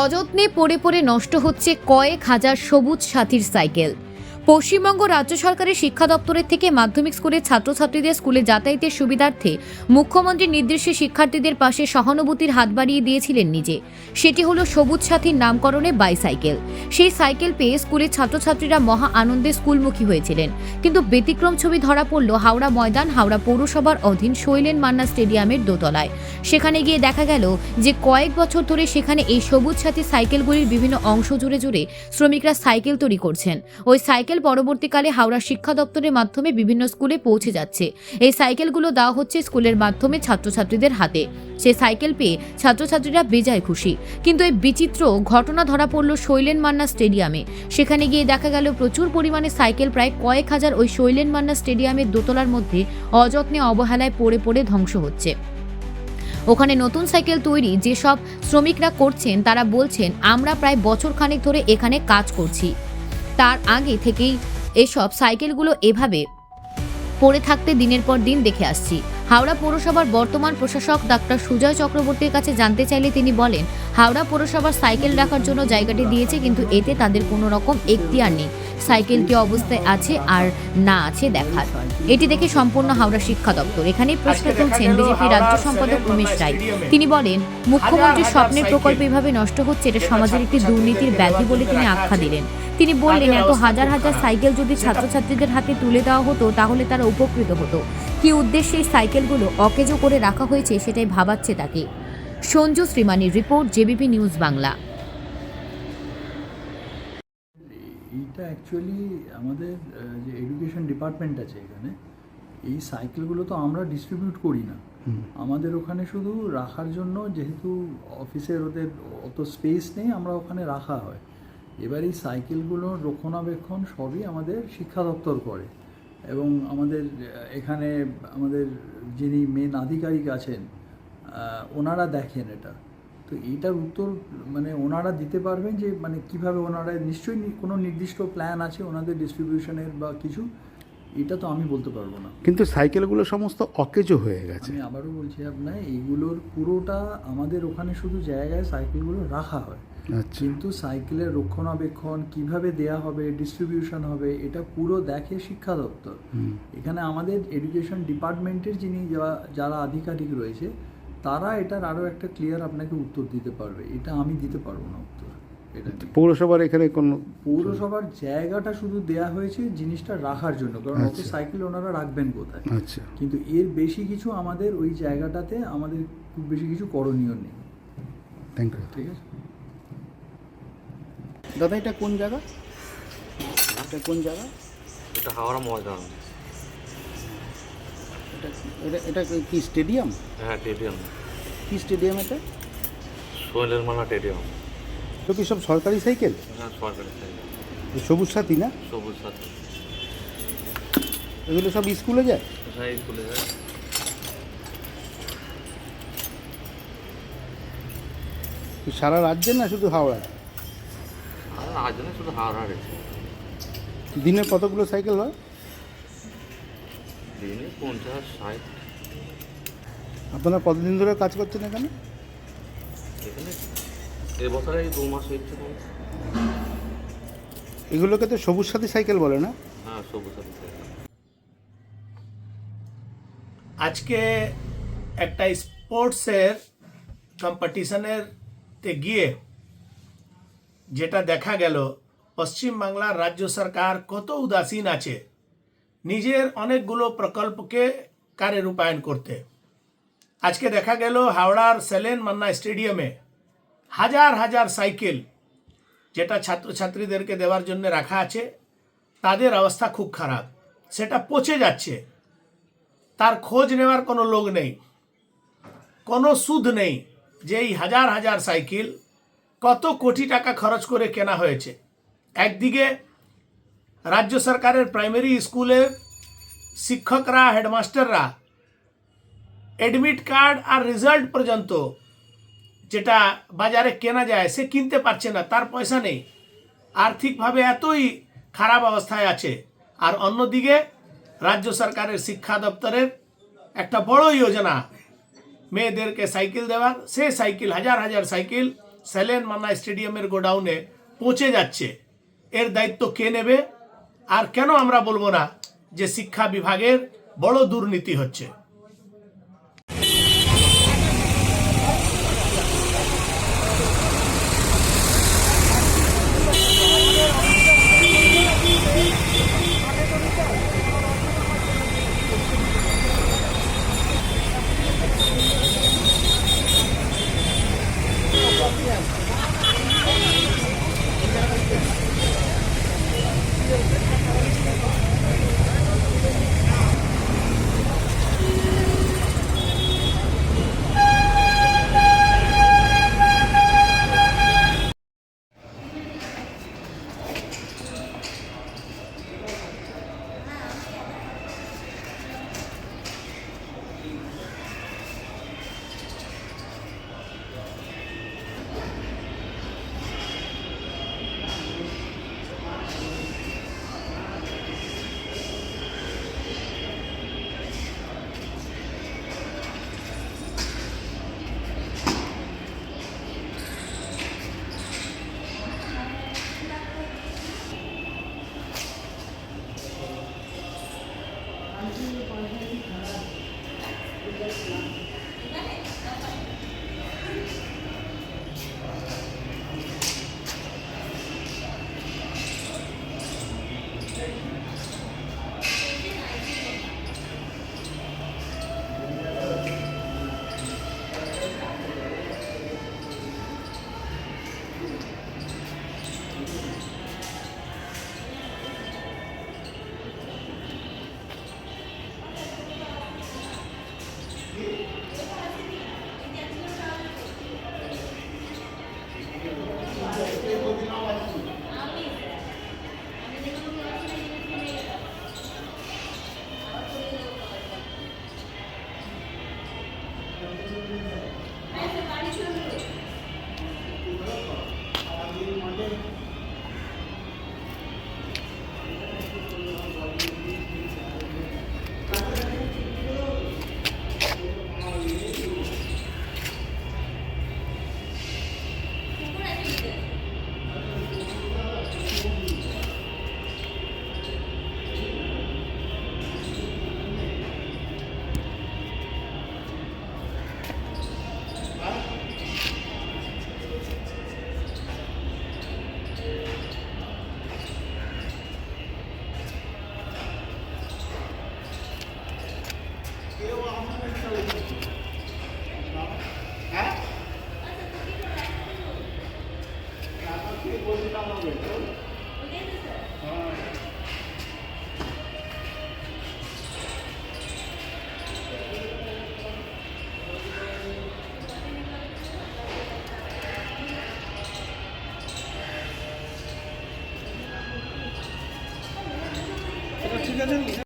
অযত্নে পড়ে পড়ে নষ্ট হচ্ছে কয়েক হাজার সবুজ সাথীর সাইকেল। পশ্চিমবঙ্গ রাজ্য সরকারের শিক্ষা দপ্তরের থেকে মাধ্যমিক স্কুলের ছাত্রছাত্রীদের স্কুলে যাতায়াতের সুবিধার্থে মুখ্যমন্ত্রীর নির্দেশে শিক্ষার্থীদের পাশে সহানুভূতির হাত বাড়িয়ে দিয়েছিলেন নিজে। সেটি হলো সবুজ সাথীর নামকরণে বাইসাইকেল। সেই সাইকেল পেয়ে স্কুলের ছাত্রছাত্রীরা মহা আনন্দে স্কুলমুখী হয়েছিলেন। কিন্তু ব্যতিক্রম ছবি ধরা পড়ল হাওড়া ময়দান, হাওড়া পৌরসভার অধীন শৈলেন মান্না স্টেডিয়ামের দোতলায়। সেখানে গিয়ে দেখা গেল যে কয়েক বছর ধরে সেখানে এই সবুজ সাথী সাইকেলগুলির বিভিন্ন অংশ জুড়ে জুড়ে শ্রমিকরা সাইকেল তৈরি করছেন। ওই সাইকেল পরবর্তীকালে হাওড়া শিক্ষা দপ্তরের মাধ্যমে বিভিন্ন স্কুলে পৌঁছে যাচ্ছে। এই সাইকেলগুলো দেওয়া হচ্ছে স্কুলের মাধ্যমে ছাত্রছাত্রীদের হাতে। সে সাইকেল পেয়ে ছাত্রছাত্রীরা বেজায় খুশি। কিন্তু এই বিচিত্র ঘটনা ধরা পড়ল শৈলেন মান্না স্টেডিয়ামে। সেখানে গিয়ে দেখা গেল প্রচুর পরিমাণে সাইকেল প্রায় কয়েক হাজার ওই শৈলেন মান্না স্টেডিয়ামের দোতলার মধ্যে অযত্নে অবহেলায় পড়ে পড়ে ধ্বংস হচ্ছে। ওখানে নতুন সাইকেল তৈরি যেসব শ্রমিকরা করছেন তারা বলছেন, আমরা প্রায় বছর খানেক ধরে এখানে কাজ করছি। তার আগে থেকেই এসব সাইকেলগুলো এভাবে পড়ে থাকতে দিনের পর দিন দেখে আসছি। হাওড়া পৌরসভার বর্তমান প্রশাসক ডাক্তার সুজয় চক্রবর্তীর কাছে জানতে চাইলে তিনি বলেন হাওড়া পৌরসভার সাইকেল রাখার জন্য জায়গাটি দিয়েছে কিন্তু এতে তাদের কোনো রকম এখতিয়ার নেই। সাইকেল কি অবস্থায় আছে আর না আছে দেখার। এটি দেখে সম্পূর্ণ হাওড়া শিক্ষা দপ্তর। এখানে প্রশ্ন তুলছেন বিজেপি রাজ্য সম্পাদক উমেশ রায়। তিনি বলেন মুখ্যমন্ত্রীর স্বপ্নের প্রকল্প এভাবে নষ্ট হচ্ছে এটা সমাজের একটি দুর্নীতির ব্যাধি বলে তিনি আখ্যা দিলেন। তিনি বললেন এত হাজার হাজার সাইকেল যদি ছাত্রছাত্রীদের হাতে তুলে দেওয়া হতো তাহলে তারা উপকৃত হতো। কি উদ্দেশ্যে এই সাইকেলগুলো অকেজো করে রাখা হয়েছে সেটাই ভাবাচ্ছে তাকে? সঞ্জু শ্রীমানির রিপোর্ট জেবিপি নিউজ বাংলা। এইটা অ্যাকচুয়ালি আমাদের যে এডুকেশন ডিপার্টমেন্ট আছে এখানে এই সাইকেলগুলো তো আমরা ডিস্ট্রিবিউট করি না। আমাদের ওখানে শুধু রাখার জন্য যেহেতু অফিসের ওদের অত স্পেস নেই আমরা ওখানে রাখা হয়। এবার এই সাইকেলগুলোর রক্ষণাবেক্ষণ সবই আমাদের শিক্ষা দপ্তর করে এবং আমাদের এখানে আমাদের যিনি মেন আধিকারিক আছেন ওনারা দেখেন এটা। তো এইটার উত্তর মানে ওনারা দিতে পারবেন যে মানে কীভাবে ওনারা নিশ্চয়ই কোনো নির্দিষ্ট প্ল্যান আছে ওনাদের ডিস্ট্রিবিউশনের বা কিছু? এটা তো আমি বলতে পারব না। কিন্তু সাইকেলগুলো সমস্ত অকেজো হয়ে গেছে। আমি আবারও বলছি আপনার এইগুলোর পুরোটা আমাদের ওখানে শুধু জায়গায় সাইকেলগুলো রাখা হয়। কিন্তু সাইকেলের রক্ষণাবেক্ষণ কীভাবে দেয়া হবে ডিস্ট্রিবিউশন হবে এটা পুরো দেখে শিক্ষা দপ্তর। এখানে আমাদের এডুকেশন ডিপার্টমেন্টের যিনি যারা আধিকারিক রয়েছে তারা এটার আরও একটা ক্লিয়ার আপনাকে উত্তর দিতে পারবে। এটা আমি দিতে পারব না উত্তর। পৌরসভার এখানে কোনো পৌরসভার জায়গাটা শুধু দেয়া হয়েছে জিনিসটা রাখার জন্য কারণ অত আচ্ছা। সাইকেল ওনারা রাখবেন কোথায়? আচ্ছা। কিন্তু এর বেশি কিছু আমাদের ওই জায়গাটাতে আমাদের খুব বেশি কিছু করণীয় নেই। থ্যাংক ইউ ঠিক আছে? দাদা এটা কোন জায়গা? এটা কোন জায়গা? এটা হাওড়া ময়দান। এটা এটা এটা কি স্টেডিয়াম? হ্যাঁ স্টেডিয়াম। কি স্টেডিয়াম এটা? সোহেলের মালা স্টেডিয়াম। তো কি সব সরকারি সাইকেল? হ্যাঁ সরকারি সাইকেল। সবুজ সাথী না? সবুজ সাথী। এগুলো সব স্কুলে যায়? হ্যাঁ স্কুলে যায়। সারা রাজ্যে না শুধু হাওড়া আর আজ না শুধু হাওড়া রয়েছে দিনে কতগুলো সাইকেল হয়? দিনে পঞ্চাশ ষাট। আপনারা কতদিন ধরে কাজ করছেন এখানে? এখানে এবছরে এই দু মাস হচ্ছে এগুলোকে তো সবুজ সাথী সাইকেল বলে না? হ্যাঁ সবুজ সাথী সাইকেল। আজকে একটা স্পোর্টসের কম্পিটিশনের তে গিয়ে যেটা দেখা গেল পশ্চিমবাংলার রাজ্য সরকার কত উদাসীন আছে। নিজের অনেকগুলো প্রকল্পকে কারে রূপায়ণ করতে। আজকে দেখা গেল হাওড়ার সেলেন মান্না স্টেডিয়ামে হাজার হাজার সাইকেল যেটা ছাত্রছাত্রীদেরকে দেওয়ার জন্য রাখা আছে। তাদের অবস্থা খুব খারাপ। সেটা পচে যাচ্ছে। তার খোঁজ নেওয়ার কোনো লোক নেই। কোনো সুদ নেই যে এই হাজার হাজার সাইকেল কত কোটি টাকা খরচ করে কেনা হয়েছে? একদিকে রাজ্য সরকারের প্রাইমারি স্কুলে শিক্ষকরা, হেডমাস্টাররা অ্যাডমিট কার্ড আর রেজাল্ট পর্যন্ত যেটা বাজারে কেনা যায়, সে কিনতে পারছে না, তার পয়সা নেই। আর্থিকভাবে এতই খারাপ অবস্থায় আছে। আর অন্যদিকে রাজ্য সরকারের শিক্ষা দপ্তরের একটা বড় যোজনা, মেয়েদেরকে সাইকেল দেওয়ার, সে সাইকেল, হাজার হাজার সাইকেল স্যালেন মান্না স্টেডিয়ামের গোডাউনে পৌঁছে যাচ্ছে। এর দায়িত্ব কে নেবে? আর কেন আমরা বলব না যে শিক্ষা বিভাগের বড় দুর্নীতি হচ্ছে? Yeah. so easy.